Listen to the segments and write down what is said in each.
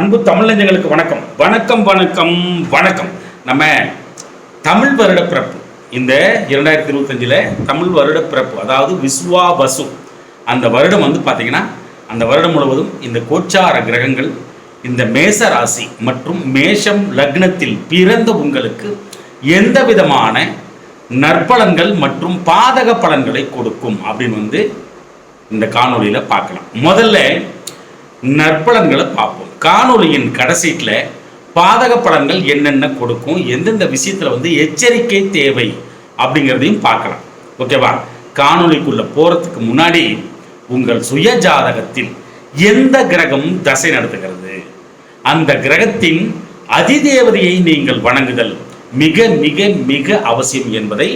அன்பு தமிழஞ்சங்களுக்கு வணக்கம். வணக்கம் வணக்கம் வணக்கம். நம்ம தமிழ் வருட பிறப்பு இந்த இரண்டாயிரத்தி இருபத்தஞ்சில் தமிழ் வருட பிறப்பு அதாவது விஸ்வா வசு. அந்த வருடம் வந்து பார்த்தீங்கன்னா அந்த வருடம் முழுவதும் இந்த கோச்சார கிரகங்கள் இந்த மேச ராசி மற்றும் மேஷம் லக்னத்தில் பிறந்த உங்களுக்கு எந்த விதமான நற்பலன்கள் மற்றும் பாதக பலன்களை கொடுக்கும் அப்படின்னு வந்து இந்த காணொளியில் பார்க்கலாம். முதல்ல நற்பலன்களை பார்ப்போம். காணொலியின் கடைசீட்டில் பாதக பலன்கள் என்னென்ன கொடுக்கும் எந்தெந்த விஷயத்தில் வந்து எச்சரிக்கை தேவை அப்படிங்கிறதையும் பார்க்கலாம். ஓகேவா காணொலிக்குள்ளே போகிறதுக்கு முன்னாடி உங்கள் சுய ஜாதகத்தில் எந்த கிரகம் தசை நடத்துகிறது? அந்த கிரகத்தின் அதிதேவதையை நீங்கள் வணங்குதல் மிக மிக மிக அவசியம் என்பதை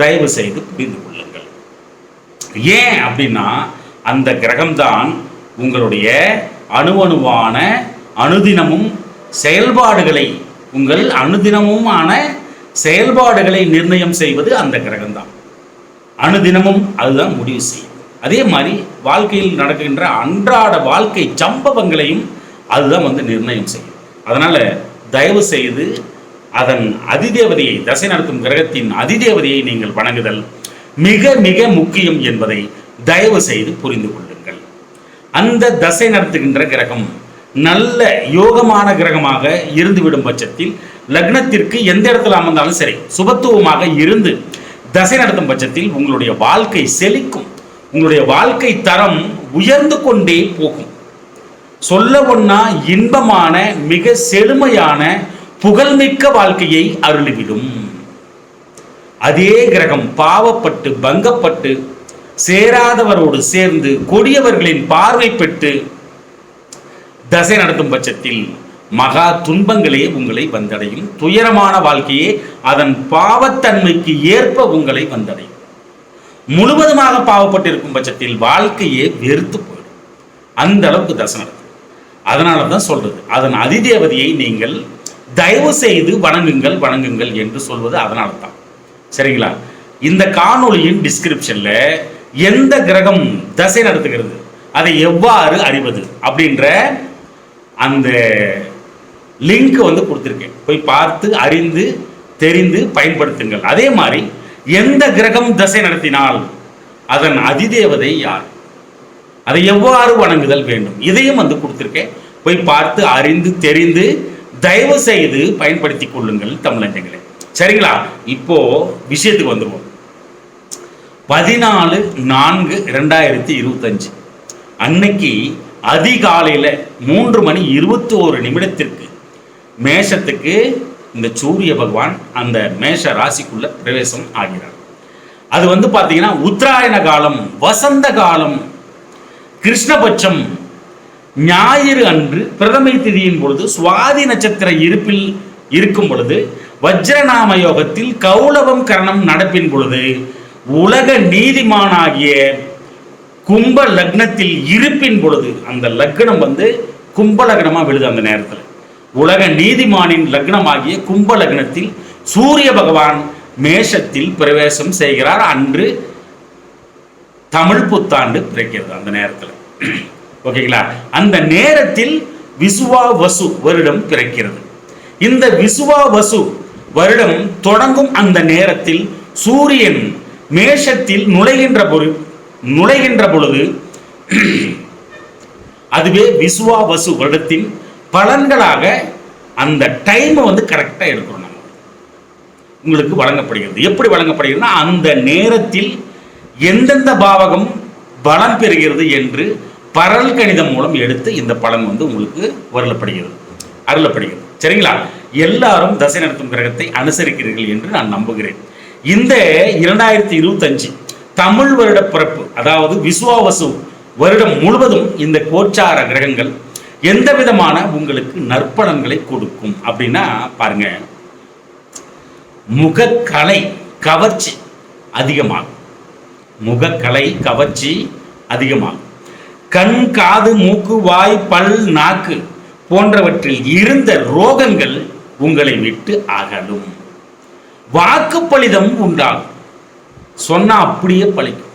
தயவு செய்து புரிந்து கொள்ளுங்கள். ஏன் அப்படின்னா அந்த கிரகம்தான் உங்களுடைய அணுவணுவான அணுதினமும் செயல்பாடுகளை உங்கள் அணுதினமுமான செயல்பாடுகளை நிர்ணயம் செய்வது அந்த கிரகம்தான். அணுதினமும் அதுதான் முடிவு செய்யும். அதே மாதிரி வாழ்க்கையில் நடக்கின்ற அன்றாட வாழ்க்கை சம்பவங்களையும் அதுதான் வந்து நிர்ணயம் செய்யும். அதனால் தயவு செய்து அதன் அதிதேவதையை தசை நடத்தும் கிரகத்தின் அதிதேவதையை நீங்கள் வணங்குதல் மிக மிக முக்கியம் என்பதை தயவு செய்து புரிந்து கொள்ளுங்கள். அந்த தசை நடத்துகின்ற கிரகம் நல்ல யோகமான கிரகமாக இருந்துவிடும் பட்சத்தில் லக்னத்திற்கு எந்த இடத்துல அமர்ந்தாலும் சரி சுபத்துவமாக இருந்து தசை நடத்தும் பட்சத்தில் உங்களுடைய வாழ்க்கை செழிக்கும். உங்களுடைய வாழ்க்கை தரம் உயர்ந்து கொண்டே போகும். சொல்ல ஒன்னா இன்பமான மிக செழுமையான புகழ்மிக்க வாழ்க்கையை அருளிவிடும். அதே கிரகம் பாவப்பட்டு பங்கப்பட்டு சேராதவரோடு சேர்ந்து கொடியவர்களின் பார்வை பெற்று தசை நடத்தும் பட்சத்தில் மகா துன்பங்களே உங்களை வந்தடையும். துயரமான வாழ்க்கையே அதன் பாவத்தன்மைக்கு ஏற்ப உங்களை வந்தடையும். முழுவதுமாக பாவப்பட்டிருக்கும் பட்சத்தில் வாழ்க்கையே வெறுத்து போயிடும். அந்த அளவுக்கு தசை நடத்தும் அதனால தான் சொல்றது. அதன் அதிதேவதையை நீங்கள் தயவு செய்து வணங்குங்கள் வணங்குங்கள் என்று சொல்வது அதனால தான் சரிங்களா? இந்த காணொளியின் டிஸ்கிரிப்ஷன்ல எந்த கிரகம் தசை நடத்துகிறது? அதை எவ்வாறு அறிவது? அப்படின்ற அந்த லிங்க் வந்து கொடுத்துருக்கேன். போய் பார்த்து அறிந்து தெரிந்து பயன்படுத்துங்கள். அதே மாதிரி எந்த கிரகம் தசை நடத்தினால் அதன் அதிதேவதை யார்? அதை எவ்வாறு வணங்குதல் வேண்டும்? இதையும் வந்து கொடுத்துருக்கேன். போய் பார்த்து அறிந்து தெரிந்து தயவு செய்து பயன்படுத்தி கொள்ளுங்கள் தமிழஞ்சங்களே. சரிங்களா? இப்போ விஷயத்துக்கு வந்துருவோம். பதினாலு நான்கு ரெண்டாயிரத்தி இருபத்தஞ்சு. அன்னைக்கு அதிகாலையில் மூன்று மணி இருபத்தி ஒரு நிமிடத்திற்கு மேஷத்துக்கு இந்த சூரிய பகவான் அந்த மேஷ ராசிக்குள்ள பிரவேசம் ஆகிறார். அது வந்து பார்த்தீங்கன்னா உத்தராயண காலம் வசந்த காலம் கிருஷ்ணபட்சம் ஞாயிறு அன்று பிரதமை திதியின் பொழுது சுவாதி நட்சத்திர இருப்பில் இருக்கும் பொழுது வஜ்ரநாம யோகத்தில் கௌளவம் கரணம் நடப்பின் பொழுது உலக நீதிமானாகிய கும்ப லக்னத்தில் இருப்பின் பொழுது அந்த லக்னம் வந்து கும்ப லக்னமாக விழுது அந்த நேரத்தில். உலக நீதிமானின் லக்னமாகிய கும்ப லக்னத்தில் சூரிய பகவான் மேஷத்தில் பிரவேசம் செய்கிறார். அன்று தமிழ் புத்தாண்டு பிறக்கிறது அந்த நேரத்தில். ஓகேங்களா? அந்த நேரத்தில் விசுவா வசு வருடம் பிறக்கிறது. இந்த விசுவா வசு வருடம் தொடங்கும் அந்த நேரத்தில் சூரியன் மேஷத்தில் நுழைகின்ற பொரு நுழைகின்ற பொழுது அதுவே விசுவா வசு வருடத்தின் பலன்களாக அந்த டைமை வந்து கரெக்டாக எடுக்கிறோம் நம்ம. உங்களுக்கு வழங்கப்படுகிறது. எப்படி வழங்கப்படுகிறதுனா அந்த நேரத்தில் எந்தெந்த பாவகம் பலம் பெறுகிறது என்று பரல் கணிதம் மூலம் எடுத்து இந்த பலன் வந்து உங்களுக்கு வரலப்படுகிறது. அருளப்படுகிறது. சரிங்களா? எல்லாரும் தசை நடத்தும் கிரகத்தை அனுசரிக்கிறீர்கள் என்று நான் நம்புகிறேன். இந்த இரண்டாயிரத்தி இருபத்தஞ்சு தமிழ் வருட பிறப்பு அதாவது விஸ்வாவசு வருடம் முழுவதும் இந்த கோச்சார கிரகங்கள் எந்த விதமான உங்களுக்கு நற்பலன்களை கொடுக்கும் அப்படின்னா பாருங்க முகக்கலை கவர்ச்சி அதிகமாகும். முகக்கலை கவர்ச்சி அதிகமாகும். கண் காது மூக்கு வாய் பல் நாக்கு போன்றவற்றில் இருந்த ரோகங்கள் உங்களை விட்டு அகலும். வாக்குப்பளிதம் உண்டாகும். சொன்னா அப்படியே பழிக்கும்.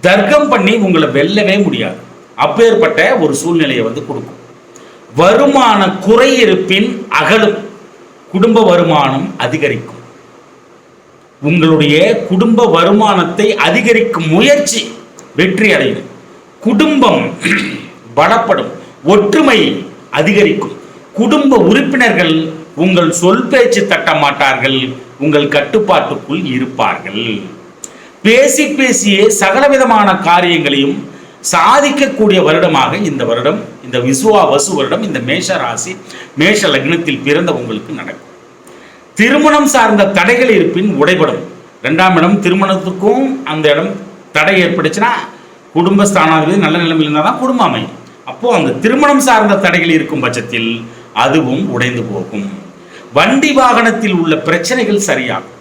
தர்க்கம் பண்ணி உங்களை வெல்லவே முடியாது. அப்பேற்பட்ட ஒரு சூழ்நிலையை வந்து கொடுக்கும். வருமான குறையிருப்பின் அகலும். குடும்ப வருமானம் அதிகரிக்கும். உங்களுடைய குடும்ப வருமானத்தை அதிகரிக்கும் முயற்சி வெற்றி அடையும். குடும்பம் பலப்படும். ஒற்றுமை அதிகரிக்கும். குடும்ப உறுப்பினர்கள் உங்கள் சொல் பேச்சு தட்ட மாட்டார்கள். உங்கள் கட்டுப்பாட்டுக்குள் இருப்பார்கள். பேசி பேசியே சகலவிதமான காரியங்களையும் சாதிக்கக்கூடிய வருடமாக இந்த வருடம் இந்த விசுவா வசு வருடம் இந்த மேஷ ராசி மேஷ லக்னத்தில் பிறந்த உங்களுக்கு நடக்கும். திருமணம் சார்ந்த தடைகள் இருப்பின் உடைபடும். ரெண்டாம் இடம் திருமணத்துக்கும் அந்த இடம் தடை ஏற்பட்டுச்சுன்னா குடும்ப ஸ்தானாதிபதி நல்ல நிலைமையில் இருந்தால் தான் குடும்பம் அமையும். அப்போது அந்த திருமணம் சார்ந்த தடைகள் இருக்கும் பட்சத்தில் அதுவும் உடைந்து போகும். வண்டி வாகனத்தில் உள்ள பிரச்சனைகள் சரியாகும்.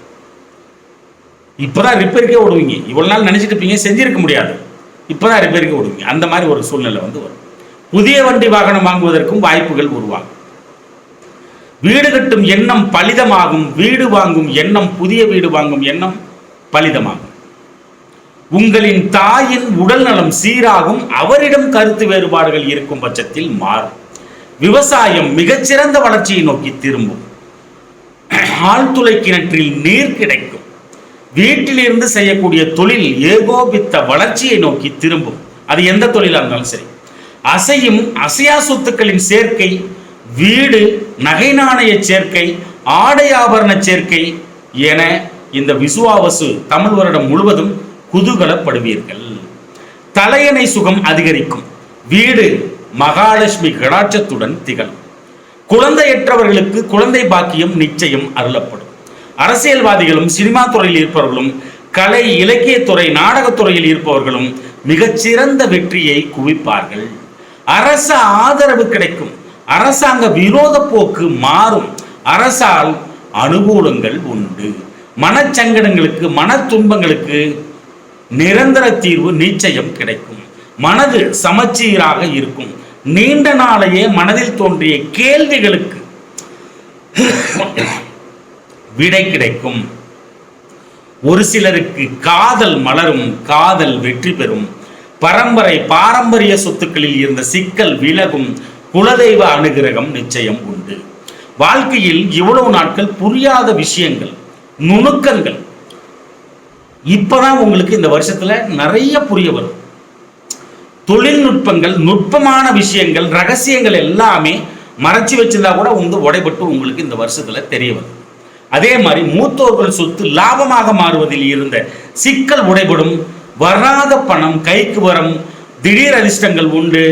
இப்போதான் ரிப்பேருக்கே ஓடுவீங்க. இவ்வளவு நாள் நினைச்சிட்டு இருப்பீங்க செஞ்சிருக்க முடியாது. இப்போதான் ரிப்பேருக்கே ஓடுவீங்க. அந்த மாதிரி ஒரு சூழ்நிலை வந்து வரும். புதிய வண்டி வாகனம் வாங்குவதற்கும் வாய்ப்புகள் உருவாகும். வீடு கட்டும் எண்ணம் பலிதமாகும். வீடு வாங்கும் எண்ணம் புதிய வீடு வாங்கும் எண்ணம் பலிதமாகும். உங்களின் தாயின் உடல் நலம் சீராகும். அவரிடம் கருத்து வேறுபாடுகள் இருக்கும் பட்சத்தில் மாறும். விவசாயம் மிகச்சிறந்த வளர்ச்சியை நோக்கி திரும்பும். ஆழ்துளை கிணற்றில் நீர் கிடைக்கும். வீட்டிலிருந்து செய்யக்கூடிய தொழில் ஏகோபித்த வளர்ச்சியை நோக்கி திரும்பும். அது எந்த தொழிலாக இருந்தாலும் சரி. அசையும் அசையா சொத்துக்களின் சேர்க்கை வீடு நகை நாணய சேர்க்கை ஆடை ஆபரண சேர்க்கை என இந்த விசுவாவசு தமிழ் வருடம் முழுவதும் குதூகலப்படுவீர்கள். தலையணை சுகம் அதிகரிக்கும். வீடு மகாலட்சுமி கடாட்சத்துடன் திகழும். குழந்தையற்றவர்களுக்கு குழந்தை பாக்கியம் நிச்சயம் அருளப்படும். அரசியல்வாதிகளும் சினிமா துறையில் இருப்பவர்களும் கலை இலக்கியத்துறை நாடகத்துறையில் இருப்பவர்களும் மிகச்சிறந்த வெற்றியை குவிப்பார்கள். அரச ஆதரவு கிடைக்கும். அரசாங்க விரோத போக்கு மாறும். அரசால் அனுகூலங்கள் உண்டு. மனச்சங்கடங்களுக்கு மன துன்பங்களுக்கு நிரந்தர தீர்வு நிச்சயம் கிடைக்கும். மனது சமச்சீராக இருக்கும். நீண்ட நாளையே மனதில் தோன்றிய கேள்விகளுக்கு விடை கிடைக்கும். ஒரு சிலருக்கு காதல் மலரும் காதல் வெற்றி பெறும். பரம்பரை பாரம்பரிய சொத்துக்களில் இருந்த சிக்கல் விலகும். குலதெய்வ அனுகிரகம் நிச்சயம் உண்டு. வாழ்க்கையில் இவ்வளவு நாட்கள் புரியாத விஷயங்கள் நுணுக்கங்கள். இப்பதான் உங்களுக்கு இந்த வருஷத்துல நிறைய புரிய வரும். தொழில்நுட்பங்கள் நுட்பமான விஷயங்கள் ரகசியங்கள் எல்லாமே மறைச்சி வச்சிருந்தா கூட வந்து உடைபட்டு உங்களுக்கு இந்த வருஷத்துல தெரிய வரும். அதே மாதிரி மூத்தோர்கள் சொத்து லாபமாக மாறுவதில் இருந்த சிக்கல் உடைபடும் வராத பணம் கைக்கு வரும் திடீர் அதிர்ஷ்டங்கள் உண்டு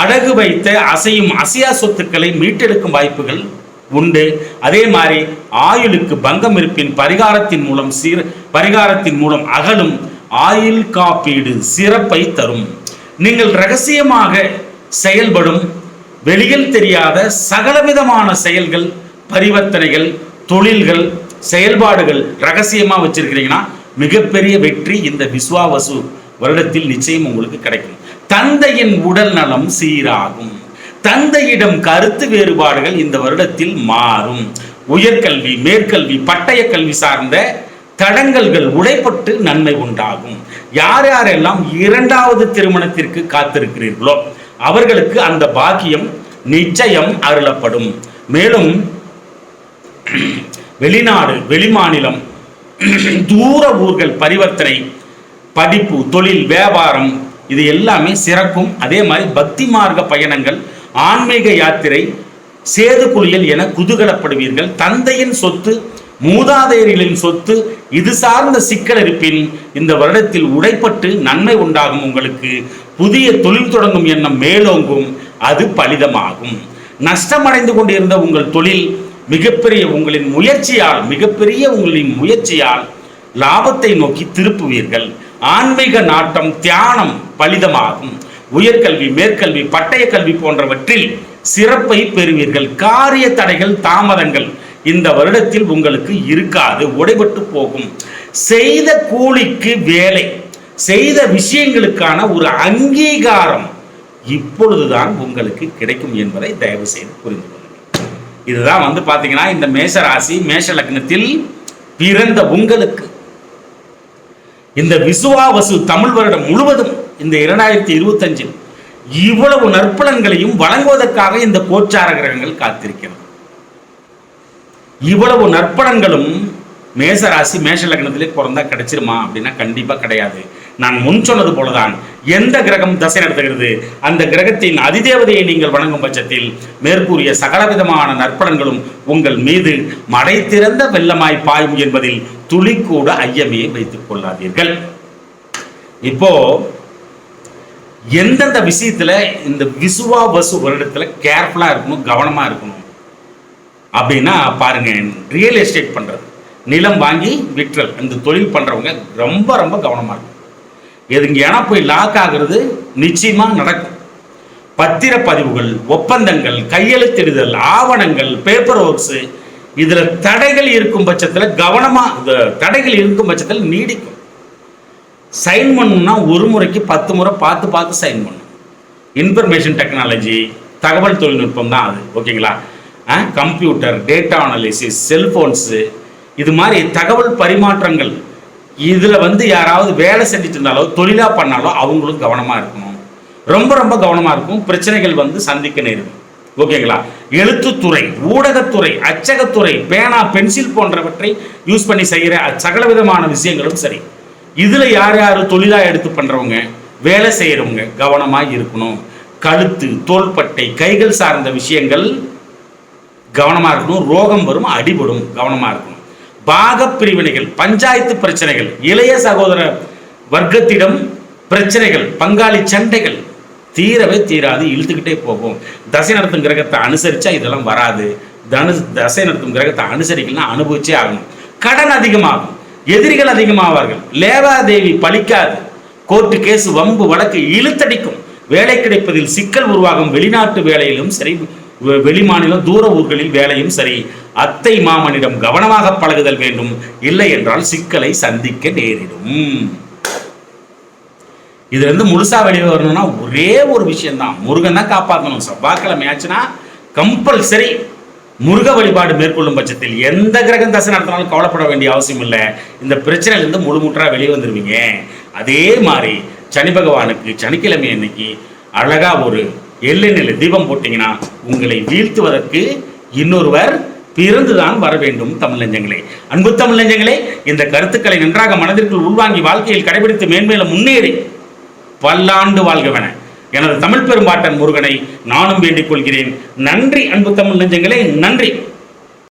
அடகு வைத்த அசையும் அசையா சொத்துக்களை மீட்டெடுக்கும் வாய்ப்புகள் உண்டு. அதே மாதிரி ஆயுளுக்கு பங்கம் இருப்பின் பரிகாரத்தின் மூலம் சீர பரிகாரத்தின் மூலம் அகலும் ஆயுள் காப்பீடு சிறப்பை தரும். நீங்கள் ரகசியமாக செயல்படும் வெளியில் தெரியாத சகலவிதமான செயல்கள் பரிவர்த்தனைகள் தொழில்கள் செயல்பாடுகள் ரகசியமாக வச்சிருக்கிறீங்கன்னா மிகப்பெரிய வெற்றி இந்த விஸ்வாவசு வருடத்தில் நிச்சயம் உங்களுக்கு கிடைக்கும். தந்தையின் உடல் நலம் சீராகும். தந்தையிடம் கருத்து வேறுபாடுகள் இந்த வருடத்தில் மாறும். உயர்கல்வி மேற்கல்வி பட்டய கல்வி சார்ந்த தடங்கல்கள் உடைப்பட்டு நன்மை உண்டாகும். யார் யாரெல்லாம் இரண்டாவது திருமணத்திற்கு காத்திருக்கிறீர்களோ அவர்களுக்கு அந்த பாக்கியம் நிச்சயம் அருளப்படும். மேலும் வெளிநாடு வெளிமாநிலம் தூர ஊர்கள் பரிவர்த்தனை படிப்பு தொழில் வியாபாரம் இது எல்லாமே சிறக்கும். அதே மாதிரி பக்தி மார்க்க பயணங்கள் ஆன்மீக யாத்திரை சேது குளியல் என குதூகலப்படுவீர்கள். தந்தையின் சொத்து மூதாதையர்களின் சொத்து இது சார்ந்த சிக்கல் இருப்பின் இந்த வருடத்தில் உடைப்பட்டு நன்மை உண்டாகும் உங்களுக்கு. புதிய தொழில் தொடங்கும் எண்ணம் மேலோங்கும். அது பலிதமாகும். நஷ்டமடைந்து கொண்டிருந்த உங்கள் தொழில் மிகப்பெரிய உங்களின் முயற்சியால் மிகப்பெரிய உங்களின் முயற்சியால் லாபத்தை நோக்கி திருப்புவீர்கள். ஆன்மீக நாட்டம் தியானம் பலிதமாகும். உயர்கல்வி மேற்கல்வி பட்டய கல்வி போன்றவற்றில் சிறப்பை பெறுவீர்கள். காரிய தடைகள் தாமதங்கள் இந்த வருடத்தில் உங்களுக்கு இருக்காது உடைபட்டு போகும். செய்த கூலிக்கு வேலை செய்த விஷயங்களுக்கான ஒரு அங்கீகாரம் இப்பொழுதுதான் உங்களுக்கு கிடைக்கும் என்பதை தயவு செய்து புரிந்து கொள்ளுங்கள். இதுதான் வந்து பாத்தீங்கன்னா இந்த மேஷ ராசி மேஷ லக்னத்தில் பிறந்த உங்களுக்கு. இந்த விசுவாவசு தமிழ் வருடம் முழுவதும் இந்த இரண்டாயிரத்தி இருபத்தஞ்சில் இவ்வளவு நற்பலன்களையும் வழங்குவதற்காக இந்த கோச்சார கிரகங்கள் காத்திருக்கிறது. இவ்வளவு நற்பலன்களும் மேசராசி மேஷ லக்னத்திலே பிறந்தா கிடைச்சிருமா அப்படின்னா கண்டிப்பா கிடையாது. நான் முன் சொன்னது போலதான். எந்த கிரகம் தசை நடத்துகிறது? அந்த கிரகத்தின் அதிதேவதையை நீங்கள் வணங்கும் பட்சத்தில் மேற்கூறிய சகலவிதமான நற்பலன்களும் உங்கள் மீது மடை திறந்த வெள்ளமாய் பாயும் என்பதில் துளி கூட ஐயமே வைத்துக் கொள்ளாதீர்கள். இப்போ எந்தெந்த விஷயத்துல இந்த விசுவா வசு வருடத்துல கேர்ஃபுல்லா இருக்கணும் கவனமா இருக்கணும்? அப்படின்னா பாருங்க ரியல் எஸ்டேட் பண்ணுறது நிலம் வாங்கி விற்றல். இந்த தொழில் பண்ணுறவங்க ரொம்ப ரொம்ப கவனமாக இருக்கும் எதுங்க ஏன்னா போய் லாக் ஆகிறது நிச்சயமாக நடக்கும். பத்திரப்பதிவுகள் ஒப்பந்தங்கள் கையெழுத்திடுதல் ஆவணங்கள் பேப்பர் ஒர்க்ஸு இதில் தடைகள் இருக்கும் பட்சத்தில் கவனமாக இந்த தடைகள் இருக்கும் பட்சத்தில் நீடிக்கும். சைன் பண்ணணும்னா ஒரு முறைக்கு பத்து முறை பார்த்து பார்த்து சைன் பண்ணும் இன்ஃபர்மேஷன் டெக்னாலஜி தகவல் தொழில்நுட்பம் தான் அது. ஓகேங்களா கம்ப்யூட்டர் டேட்டா அனாலிசிஸ் செல்ஃபோன்ஸு இது மாதிரி தகவல் பரிமாற்றங்கள். இதில் வந்து யாராவது வேலை செஞ்சுட்டு இருந்தாலோ தொழிலாக பண்ணாலோ அவங்களும் கவனமாக இருக்கணும். ரொம்ப ரொம்ப கவனமாக இருக்கும் பிரச்சனைகள் வந்து சந்திக்க நேரும் ஓகேங்களா? எழுத்துத்துறை ஊடகத்துறை அச்சகத்துறை பேனா பென்சில் போன்றவற்றை யூஸ் பண்ணி செய்கிற சகல விதமான விஷயங்களும் சரி. இதில் யார் யார் தொழிலாக எடுத்து பண்ணுறவங்க வேலை செய்கிறவங்க கவனமாக இருக்கணும். கழுத்து தோள்பட்டை கைகள் சார்ந்த விஷயங்கள் கவனமாக இருக்கணும் ரோகம் வரும் அடிபடும் கவனமாக இருக்கணும். பாக பிரிவினைகள் பஞ்சாயத்து பிரச்சனைகள் இளைய சகோதர வர்க்கத்திடம் பிரச்சனைகள் பங்காளி சண்டைகள் தீரவே தீராது இழுத்துக்கிட்டே போகும். தசை நடத்தும் கிரகத்தை அனுசரித்தா இதெல்லாம் வராது. தனு தசை நடத்தும் கிரகத்தை அனுசரிக்கலாம் அனுபவிச்சே ஆகணும். கடன் அதிகமாகும். எதிரிகள் அதிகமாவார்கள். லேவாதேவி பலிக்காது கோர்ட்டு கேஸ் வம்பு வழக்கு இழுத்தடிக்கும். வேலை கிடைப்பதில் சிக்கல் உருவாகும். வெளிநாட்டு வேலையிலும் சரி வெளிமாநிலம் தூர ஊர்களில் வேலையும் சரி. அத்தை மாமனிடம் கவனமாக பழகுதல் வேண்டும். இல்லை என்றால் சிக்கலை சந்திக்க நேரிடும். இதுல இருந்து முழுசா வெளியே வரணும்னா ஒரே ஒரு விஷயம்தான். முருகன் தான் காப்பாற்றணும் செவ்வாய்க்கிழமை ஆச்சுன்னா கம்பல்சரி முருக வழிபாடு மேற்கொள்ளும் பட்சத்தில் எந்த கிரகம் தசை நடத்தினாலும் கவலைப்பட வேண்டிய அவசியம் இல்லை. இந்த பிரச்சனையிலேருந்து முழுமுற்றா வெளியே வந்துருவீங்க. அதே மாதிரி சனி பகவானுக்கு சனிக்கிழமை அன்னைக்கு அழகா ஒரு எள்ளெண்ணில் தீபம் போட்டீங்கன்னா உங்களை வீழ்த்துவதற்கு இன்னொருவர் பிறந்துதான் வர வேண்டும் தமிழ் நெஞ்சங்களே. அன்பு தமிழ் நெஞ்சங்களே இந்த கருத்துக்களை நன்றாக மனதிற்குள் உள்வாங்கி வாழ்க்கையில் கடைபிடித்து மேன்மேலும் முன்னேறி பல்லாண்டு வாழ்கவன எனது தமிழ் பெரும்பாட்டன் முருகனை நானும் வேண்டிக் கொள்கிறேன். நன்றி அன்பு தமிழ் நெஞ்சங்களே நன்றி.